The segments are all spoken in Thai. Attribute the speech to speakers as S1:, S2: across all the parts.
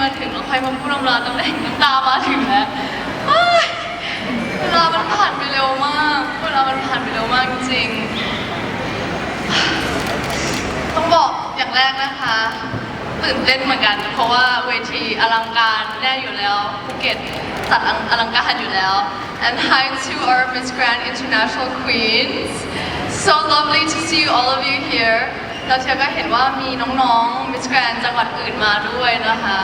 S1: มาถึงแล้วใครมาพูดน้ำลาน้ำแดงน้ำตามาถึงแล้วเฮ้ยเวลามันผ่านไปเร็วมากเวลามันผ่านไปเร็วมากจริง ต้องบอกอย่างแรกนะคะ ตื่นเต้นเหมือนกัน เพราะว่าเวทีอลังการแน่อยู่แล้วภูเก็ตจัดอลังการอยู่แล้ว and hi to our Miss Grand International Queens so lovely to see all of you here แล้วเชียร์ก็เห็นว่ามีน้องๆ Miss Grand จังหวัดอื่นมาด้วยนะคะ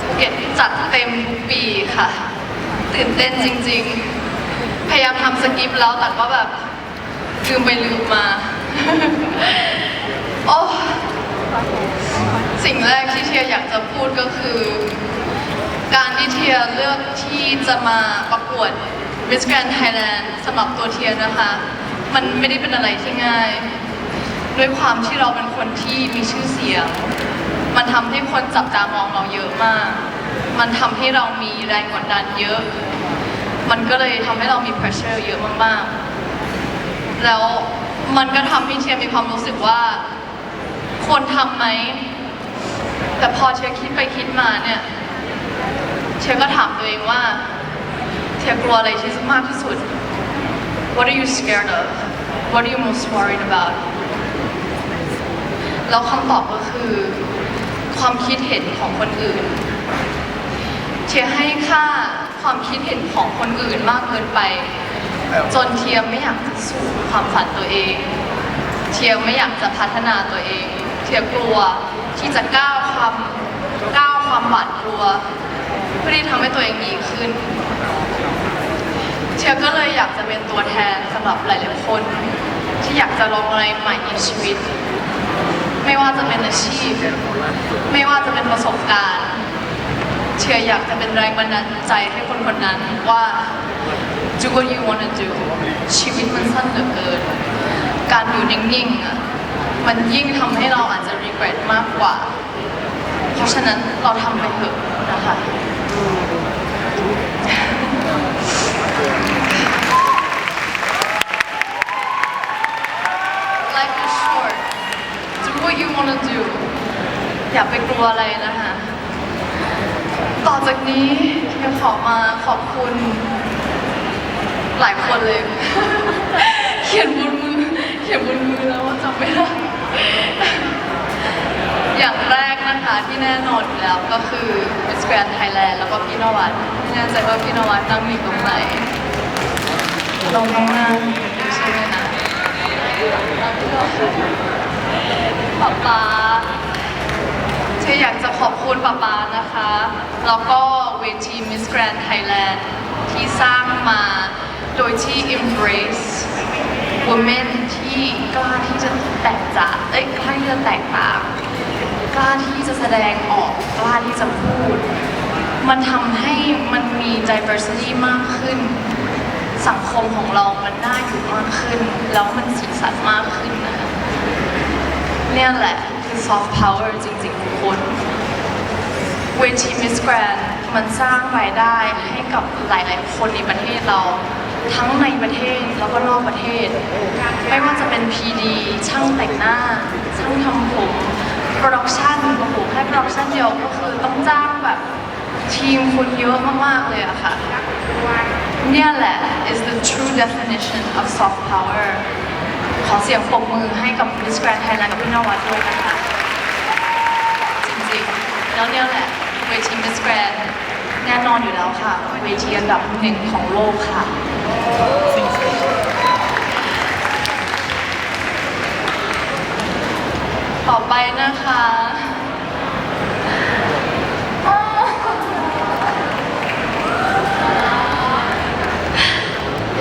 S1: ภูเก็ตจัดเต็มทุกปีค่ะ ตื่นเต้นจริงๆ พยายามทำสกิปแล้วแต่ก็แบบลืมไปลืมมาโอ้สิ่งแรกที่เทียอยากจะพูดก็คือ การที่เทียเลือกที่จะมาประกวด Miss Grand Thailand สำหรับตัวเทียนะคะ มันไม่ได้เป็นอะไรที่ง่าย ด้วยความที่เราเป็นคนที่มีชื่อเสียง มันทำให้คนจับตามองเราเยอะมาก มันทำให้เรามีแรงกดดันเยอะ มันก็เลยทำให้เรามี pressure เยอะมากๆ แล้วมันก็ทำให้เทียมีความรู้สึกว่าควรทำไหม แต่พอเชียร์คิดไปคิดมาเนี่ย เชียร์ก็ถามตัวเองว่าเทียกลัวอะไรที่สุดมากที่สุด What are you scared of What are you most worried about แล้วคำตอบก็คือ ความคิดเห็นของคนอื่นเทียให้ค่าความคิดเห็นของคนอื่นมากเกินไป จนเทียไม่อยากจะสู้ความฝันตัวเอง เทียไม่อยากจะพัฒนาตัวเอง เทียกลัวที่จะก้าวความก้าวความหวาดกลัว เพื่อที่ทำให้ตัวเองดีขึ้นเทียก็เลยอยากจะเป็นตัวแทนสำหรับหลายๆคน ที่อยากจะลองอะไรใหม่ในชีวิต ไม่ว่าจะเป็นอาชีพ ไม่ว่าจะเป็นประสบการณ์ เชียร์อยากจะเป็นแรงบันดาลใจให้คนคนนั้นว่า do what you wanna do ชีวิตมันสั้นเหลือเกิน การอยู่นิ่งๆ มันยิ่งทำให้เราอาจจะ regret มากกว่า เพราะฉะนั้นเราทำไปเถอะนะคะ Life is short do what you wanna do อย่าไปกลัวอะไรนะคะ ต่อจากนี้เทียขอมาขอบคุณ หลายคนเลย เขียนบนมือ เขียนบนมือแล้วว่า จำไม่ได้ อย่างแรกนะคะที่แน่นอนอยู่แล้วก็คือ Miss Grand Thailand แล้วก็พี่นวัดไม่แน่ใจว่าพี่นวัดตั้งอยู่ตรงไหนลงข้างล่างใช่ไหมนะป๊าป๊าเชยอยากจะขอบคุณป๊าป๊านะคะ แล้วก็เวที Miss Grand Thailand ที่สร้างมาโดยที่ embrace women ที่กล้าที่จะแตกจากเอ้ยกล้าที่จะแตกต่างกล้าที่จะแสดงออกกล้าที่จะพูด มันทำให้มันมี diversity มากขึ้น สังคมของเรามันน่าอยู่มากขึ้น แล้วมันสีสันมากขึ้นนะคะเนี่ยแหละคือ soft power จริงๆทุกคนเวที Miss Grand มันสร้างรายได้ให้กับหลายๆคนในประเทศเรา ทั้งในประเทศแล้วก็นอกประเทศ ไม่ว่าจะเป็น PD ช่างแต่งหน้า ช่างทำผมโปรดักชันโอ้โหแค่โปรดักชันเดียวก็คือต้องจ้างแบบทีมคนเยอะมาก ๆ เลยอะค่ะ เนี่ยแหละ is the true definition of soft power ขอเสียงปรบมือให้กับ Miss Grand Thailand กับพี่นวัดด้วยนะคะ จริง ๆ แล้วเนี่ยแหละเวที Miss Grand แน่นอนอยู่แล้วค่ะ เวทีอันดับหนึ่งของโลกค่ะ ต่อไปนะคะอ้าว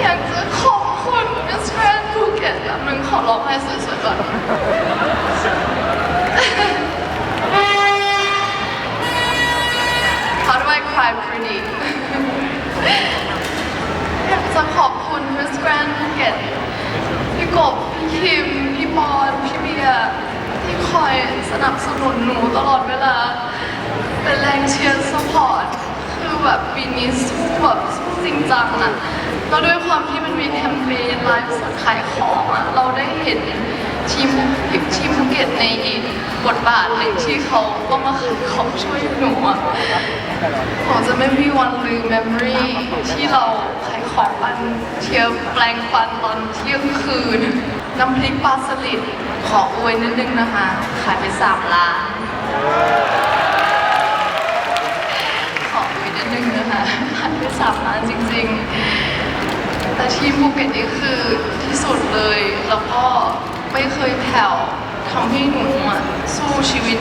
S1: อยากจะขอบคุณ Miss Grand ภูเก็ตแบบนึงขอร้องให้สวยๆก่อน How do I cry pretty ากขอบคุณมิสแกรนด์ภูเก็ตพี่กบ พี่คิม พี่บอลพี่เบียร์ที่คอยสนับสนุนหนูตลอดเวลา เป็นแรงเชียร์สปอร์ต คือแบบปีนี้สู้แบบสู้จริงจังอะแล้วด้วยความที่มันมีแคมเปญไลฟ์สดขายของอะเราได้เห็น ทีมทีมภูเก็ตในอีกบทบาทหนึ่งที่เขาก็มาขายของช่วยหนูอะผมจะไม่มีวันลืม memory ที่เราขายของกันเที่ยวแปลงฟันตอนเที่ยงคืน น้ำพริกปลาสลิดขออวยนิดนึงนะคะ ขายไปสามล้านขออวยนิดนึงนะคะขายไปสามล้านจริง ๆ แต่ที่ภูเก็ตนี่คือที่สุดเลยแล้วก็ ไม่เคยแผ่วทำให้หนูอะสู้ชีวิต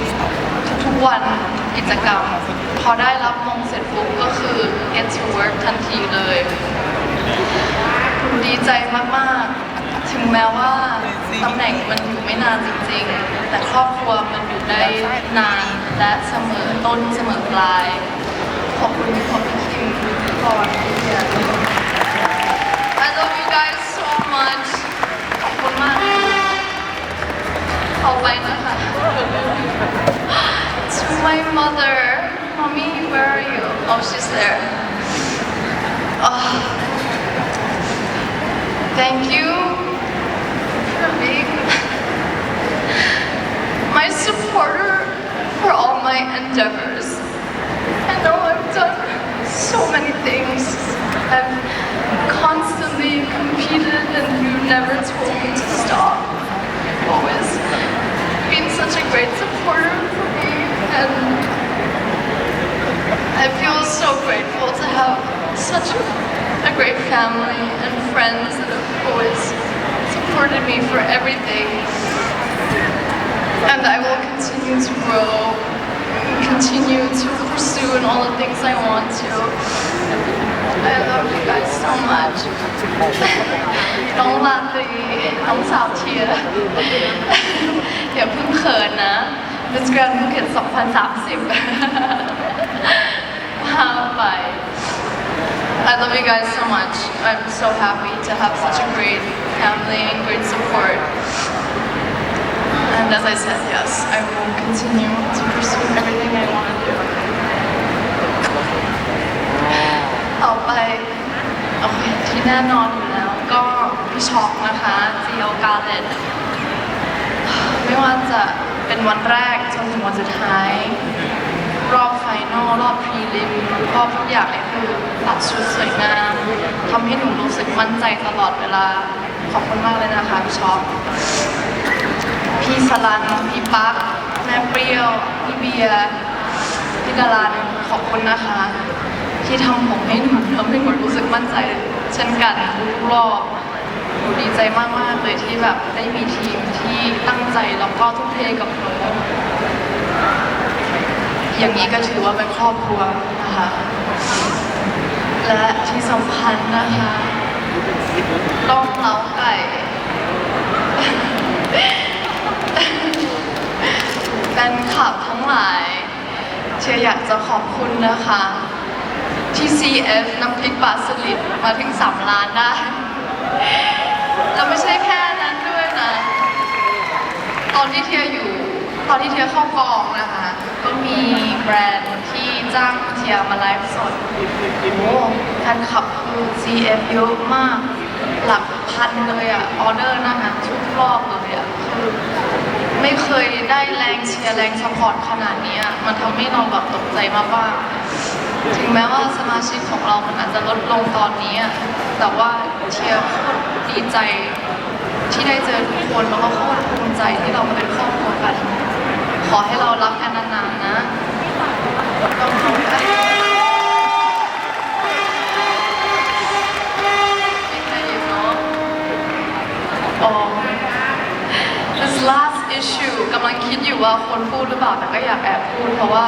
S1: ทุกๆวันกิจกรรม พอได้รับมงเสร็จปุ๊บก็คือ get to work ทันทีเลยดีใจมากๆ ถึงแม้ว่าตำแหน่งมันอยู่ไม่นานจริงๆ แต่ครอบครัวมันอยู่ได้นานและเสมอต้นเสมอปลาย ขอบคุณขอบคุณคิมก่อนที่ all by To my mother, mommy, where are you? Oh, she's there. Oh. Thank you for being my supporter for all my endeavors. I know I've done so many things. I've constantly competed and you never told me to stop. Always such a great supporter for me and I feel so grateful to have such a great family and friends that have always supported me for everything. And I will continue to grow continue to pursue in all the things I want to. I love you guys so much. 懂了，对，懂早期了。องสาวเทียอย่าเพิ่งเขินนะ Miss Grand Phuket 2030พาไป I love you guys so much. I'm so happy to have such a great family and great support. And as I said, yes, I will continue to pursue everything I want to do. ต่อไปโอเคที่แน่นอนอยู่แล้วก็พี่ช็อกนะคะจีโอกาเลต ไม่ว่าจะเป็นวันแรกจนถึงวันสุดท้าย รอบไฟนอลรอบพรีลิมรอบทุกอย่างเลยคือตัดชุดสวยงามทำให้หนูรู้สึกมั่นใจตลอดเวลา ขอบคุณมากเลยนะคะพี่ช็อกพี่สลันพี่ปั๊กแม่เปรี้ยว พี่เบียร์พี่ดารันขอบคุณนะคะ ที่ทำผมให้หนูทำให้หนูรู้สึกมั่นใจ เช่นกันทุกรอบ หนูดีใจมากๆเลยที่แบบได้มีทีมที่ตั้งใจแล้วก็ทุ่มเทกับหนูอย่างนี้ก็ถือว่าเป็นครอบครัวนะคะ และที่สำคัญนะคะต้มเล้าไก่แฟนคลับทั้งหลายเชียอยากจะขอบคุณนะคะ ที่ CF น้ำพริกปลาสลิดมาถึง 3 ล้านได้ แล้วไม่ใช่แค่นั้นด้วยนะ ตอนที่เทียอยู่ ตอนที่เทียเข้ากองนะคะ ก็มีแบรนด์ที่จ้างเทียมาไลฟ์สดโอ้โหแฟนคลับคือ CF เยอะมาก หลักพันเลยอะออเดอร์นะคะทุกรอบเลยอะคือไม่เคยได้แรงเชียร์แรงสปอร์ตขนาดนี้อะมันทำให้เราแบบตกใจมากว่า ถึงแม้ว่าสมาชิกของเรามันอาจจะลดลงตอนนี้อะแต่ว่าเชียร์โคตรดีใจที่ได้เจอทุกคนแล้วก็โคตรภูมิใจที่เราเป็นครอบครัวกัน ขอให้เรารักกันนานๆนะต้องขอบคุณอ๋อ this last issue กำลังคิดอยู่ว่าคนพูดหรือเปล่า แต่ก็อยากแอบพูดเพราะว่า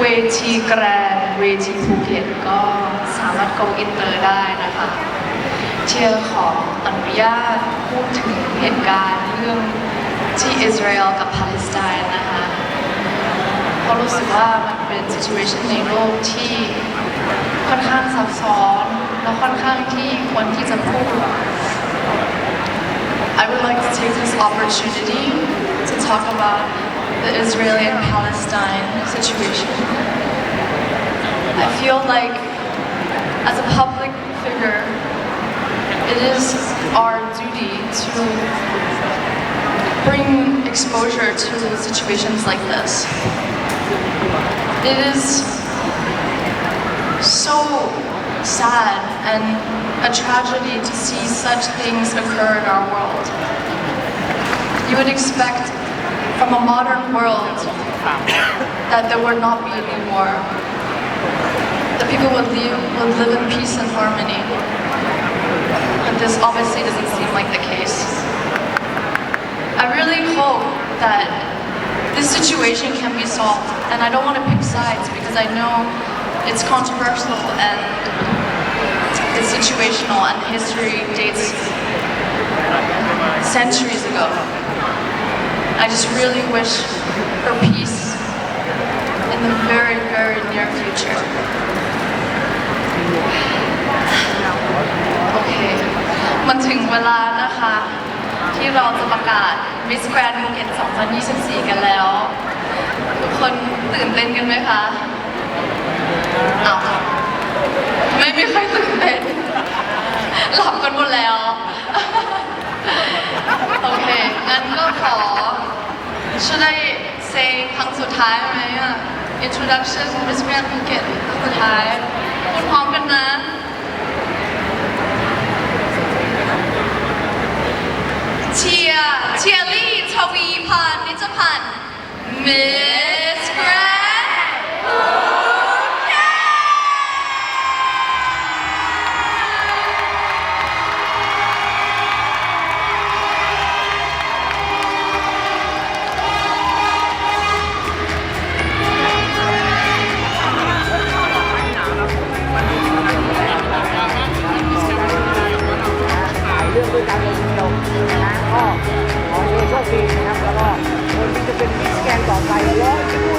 S1: เวทีแกรนเวทีภูเก็ตก็สามารถ go inter ได้นะคะเชียร์ขออนุญาตพูดถึงเหตุการณ์เรื่องที่อิสราเอลกับปาเลสไตน์นะคะเพราะรู้สึกว่ามันเป็น situation ในโลกที่ค่อนข้างซับซ้อนและค่อนข้างที่ควรที่จะพูด I would like to take this opportunity to talk about the Israeli and Palestine situation. I feel like as a public figure, it is our duty to bring exposure to situations like this. It is so sad and a tragedy to see such things occur in our world. You would expect from a modern world that there would not be any war. That people would live, would live in peace and harmony. But this obviously doesn't seem like the case. I really hope that this situation can be solved. And I don't want to pick sides because I know it's controversial and it's situational and history dates centuries ago. I just really wish for peace in the very, very near future. โอเคมันถึงเวลานะคะ ที่เราจะประกาศ Miss Grand Phuket 2024 กันแล้ว ทุกคนตื่นเต้นกันไหมคะอ้าวไม่มีใครตื่นเต้นหลับกันหมดแล้ว โอเค งั้นก็ขอ should I say ครั้งสุดท้ายไหมอะ introduction Miss Grand Phuket ครั้งสุดท้ายพูดพร้อมกันนะเชียร์เชียร์ลี่ทวีพานนิจพันธ์ Miss
S2: เดียวนะก็ขอให้โชคดีนะครับแล้วก็คนที่จะเป็นมิสแกนต่อไปร้อย